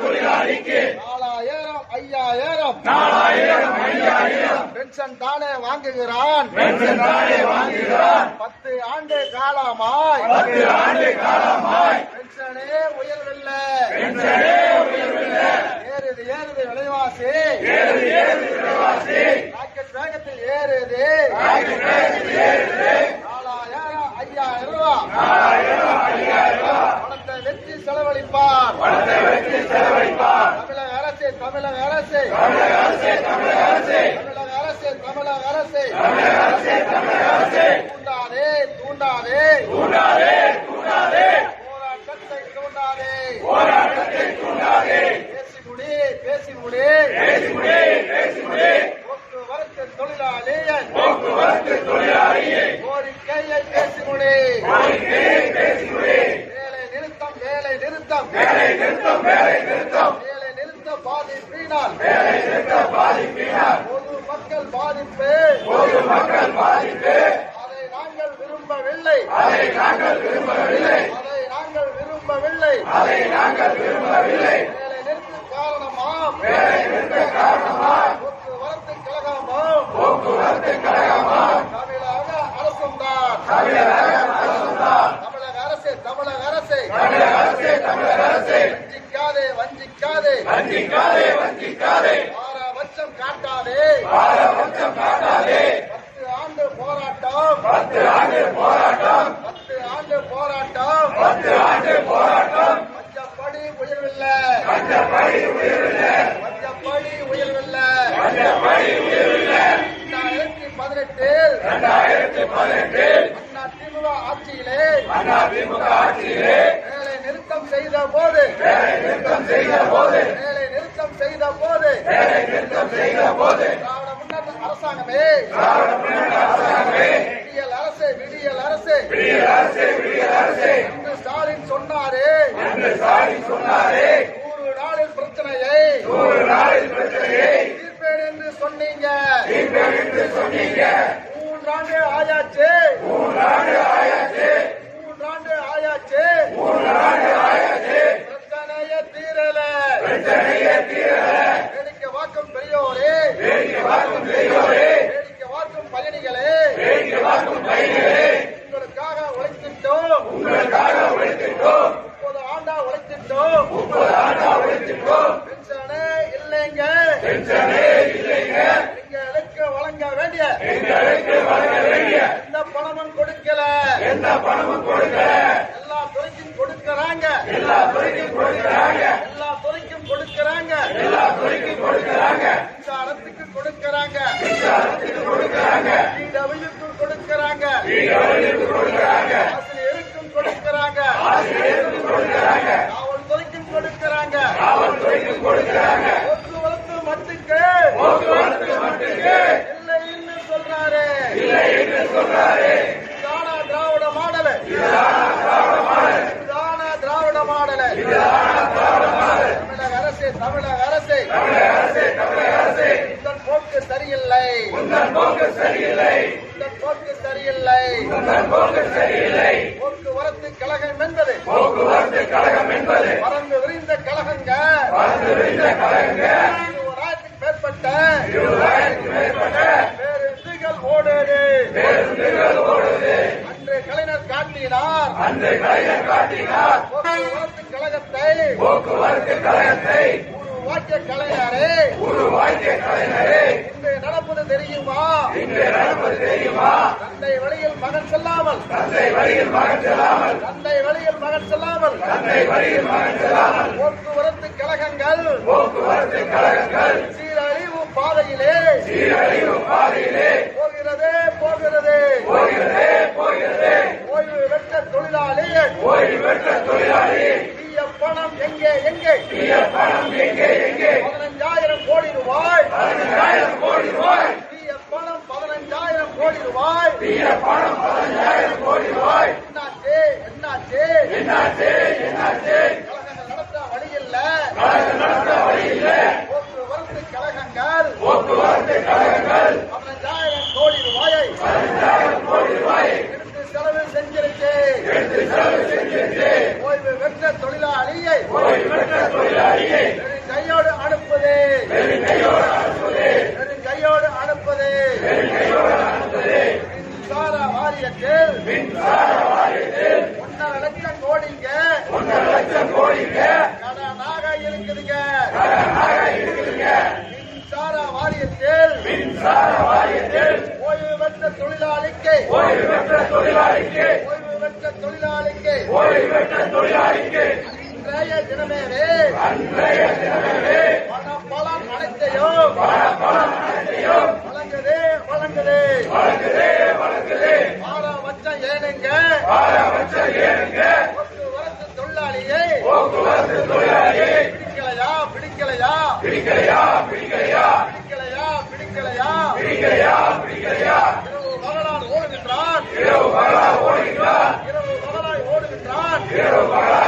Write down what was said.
தொழிலாளிக்கு நாலாயிரம் ஐயாயிரம். நாலாயிரம் ஐயாயிரம். பென்ஷன் தானே வாங்குகிறான். பென்ஷன் தானே வாங்குகிறான். பத்து ஆண்டு காலமாய். பத்து ஆண்டு காலமாய். பென்ஷனே உயர்வில்லை. பென்ஷனே உயர்வில்லை. ஏறுது ஏறுது விலைவாசி. ஏறு ஏறு விலைவாசி. ராக்கெட் வேகத்தில் ஏறுது ராக்கெட் வேகத்தில் ஏறுது. நாலாயிரம் ஐயாயிரம் ரூபாய் நாலாயிரம் ஐயாயிரம் பணத்தை வெற்றி செலவழிப்பார் பணத்தை வச்சு செலவழிப்பார் தமிழக அரசு தமிழக அரசு தமிழக அரசே தமிழக அரசே தமிழக அரசு தமிழக அரசு தமிழக அரசே தமிழக அரசே தூண்டாதே தூண்டாதே தூண்டாதே தூண்டாதே போராட்டத்தை தூண்டாதே போராட்டத்தை தூண்டாதே பேசி முடி பேசி முடி பேசி முடி பேசி முடி போக்குவரத்து தொழிலாளியை போக்குவரத்து தொழிலாளியை கோரிக்கையை பேசி முடி கோரிக்கையை பேசி முடி வேலை நிறுத்தம் வேலை நிறுத்தம் வேலை நிறுத்தம் வேலை நிறுத்தம். வேலை நிறுத்த பாதிப்பினால் வேலை நிறுத்த பாதிப்பினால் பொது மக்கள் பாதிப்பு. பொது மக்கள் பாதிப்பு. அதை நாங்கள் விரும்பவில்லை. அதை நாங்கள் விரும்பவில்லை. அதை நாங்கள் விரும்பவில்லை. அதை நாங்கள் விரும்பவில்லை. வேலை நிறுத்த காரணமாம் வேலை நிறுத்த காரணமாய் போக்குவரத்து கழகமாம் போக்குவரத்து கழகமாம் தமிழக அரசும் தான் தமிழக அரசுதான் தமிழக அரசு தமிழக அரசு தமிழக அரசே தமிழக அரசே வஞ்சிக்காதே வஞ்சிக்காதே வஞ்சிக்காதே பாரபட்சம் காட்டாதே. பாரபட்சம் காட்டாதே. பத்து ஆண்டு போராட்டம். பத்து ஆண்டு போராட்டம். பத்து ஆண்டு போராட்டம். பத்து ஆண்டு போராட்டம். பஞ்சப்படி உயர்வில்லை. பஞ்சப்படி உயர்வில்லை. பஞ்சப்படி உயர்வில்லை. பஞ்சப்படி உயர்வில்லை. இரண்டாயிரத்தி பதினெட்டில் இரண்டாயிரத்தி பதினெட்டில் அண்ணா திமுக ஆட்சியிலே அண்ணா திமுக ஆட்சியிலே செய்த போது வேலை நிறுத்தம் செய்த போது வேலை நிறுத்தம் செய்த போது வேலை நிறுத்தம் செய்த போது திராவிட முன்னேற்ற அரசாங்கமே திராவிட முன்னேற்ற அரசாங்கமே விடியல் அரசு விடியல் அரசு. விடியல் அரசே விடியல் அரசே. என்று ஸ்டாலின் சொன்னாரே என்று ஸ்டாலின் சொன்னாரே. எங்களுக்கு வழங்க வேண்டிய எங்களுக்கு வழங்க வேண்டிய. எந்த பணமும் கொடுக்கல. எந்த பணமும் கொடுக்கல. எல்லா துறைக்கும் கொடுக்கறாங்க. எல்லா துறைக்கும் கொடுக்கறாங்க. எல்லா துறைக்கும் கொடுக்கறாங்க. எல்லா துறைக்கும் கொடுக்கறாங்க. மின்சாரத்துக்கு கொடுக்கறாங்க. அரசுக்கு கொடுக்கறாங்க. டிடபிள்யூக்கு கொடுக்கறாங்க. வீடுகளுக்கு கொடுக்கறாங்க. ஆசிரியருக்கும் கொடுக்கறாங்க. ஆசிரியருக்கு கொடுக்கறாங்க காவல்துறைக்கும் கொடுக்கறாங்க காவல்துறைக்கு கொடுக்கறாங்க போக்குவரத்து மட்டுக்கு போக்குவரத்து மட்டுக்கு இல்லைன்னு சொல்றாரு இல்லை என்று சொல்றாரு தானா திராவிட மாடல் தானா திராவிட மாடல் தமிழக அரசு தமிழக அரசு தமிழக அரசே உங்கள் போக்கு சரியில்லை உங்கள் போக்கு சரியில்லை உங்கள் போக்கு சரியில்லை. உங்கள் போக்கு சரியில்லை. போக்குவரத்து கழகம் என்பது. போக்குவரத்து கழகம் என்பது பறந்து விரிந்த கழகங்க. பறந்து விரிந்த கழகங்க. இருபதாயிரத்துக்கு மேற்பட்ட. இருபதாயிரத்துக்கு மேற்பட்ட. பேருந்துகள் ஓடுது அன்று கலைஞர் காட்டினார். அன்று கலைஞர் காட்டினார். போக்குவரத்து கழகத்தை. போக்குவரத்து கழகத்தை. உருவாக்கிய கலைஞரே. உருவாக்கிய கலைஞரே. இன்று நடப்பது தெரியுமா? இன்று நடப்பது தெரியுமா? தந்தை வழியில் மகன் செல்லாமல். தந்தை வழியில் மகன் செல்லாமல். தந்தை வழியில் மகன் செல்லாமல். தந்தை வழியில் மகன் செல்லாமல். போக்குவரத்து கழகங்கள். போக்குவரத்து கழகங்கள். சீரழிவு பாதையிலே. சீரழிவு பாதையிலே போகிறதே போகிறது போகிறதே போகிறதே ஓய்வு பெற்ற தொழிலாளி ஓய்வு பெற்ற தொழிலாளி பிஎஃப் பணம் எங்கே எங்கே? பணம் எங்கே எங்கே? பதினஞ்சாயிரம் கோடி ரூபாய். பதினஞ்சாயிரம் கோடி ரூபாய். பணம் பதினஞ்சாயிரம் கோடி ரூபாய். பணம் பதினஞ்சாயிரம் கோடி ரூபாய். இடுங்க மின்சார வாரியத்தில் மின்சார வாரியத்தில் ஓய்வு பெற்ற தொழிலாளிக்கு ஓய்வு பெற்ற தொழிலாளிக்கு ஓய்வு பெற்ற தொழிலாளிக்கு ஓய்வு பெற்ற தொழிலாளிக்கு அன்றைய தினமேவே அன்றைய ஏனுங்க பாரபட்ச ஏனுங்க போக்குவரத்து தொழிலாளியை பிடிக்கலையா பிடிக்கலையா? பிடிக்கலையா பிடிக்கலையா? பிடிக்கலையா பிடிக்கலையா? இரவு பகலால் ஓடுகின்றான் இரவு பகலால் ஓடுகின்றான் இரவு பகலாய் ஓடுகின்றான் இரவு பகலால்